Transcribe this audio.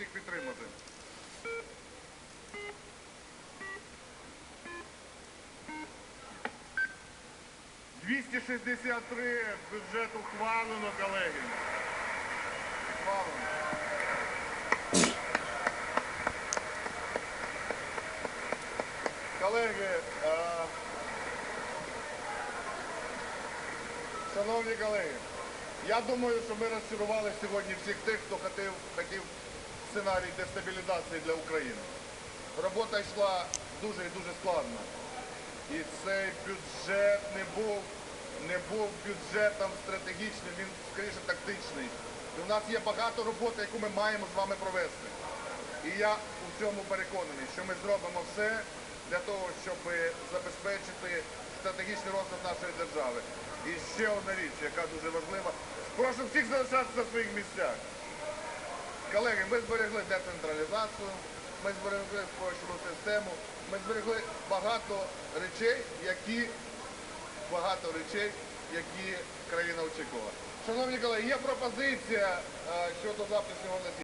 всіх підтримати. «263 бюджет ухвалено, колеги. Ухвалено. Колеги, е, шановні колеги, я думаю, що ми розчарували сьогодні всіх тих, хто хотів, хотів сценарій дестабілізації для України. Робота йшла дуже і дуже складно. І цей бюджет не був, не був бюджетом стратегічним, він скоріше тактичний. І у нас є багато роботи, яку ми маємо з вами провести. І я у цьому переконаний, що ми зробимо все для того, щоб забезпечити стратегічний розвиток нашої держави. І ще одна річ, яка дуже важлива. Прошу всіх залишатися на своїх місцях. Колеги, ми зберегли децентралізацію, ми зберегли спрощену систему, ми зберегли багато речей, які багато речей, які країна очікувала. Шановні колеги, є пропозиція е, щодо завтрашнього засідання.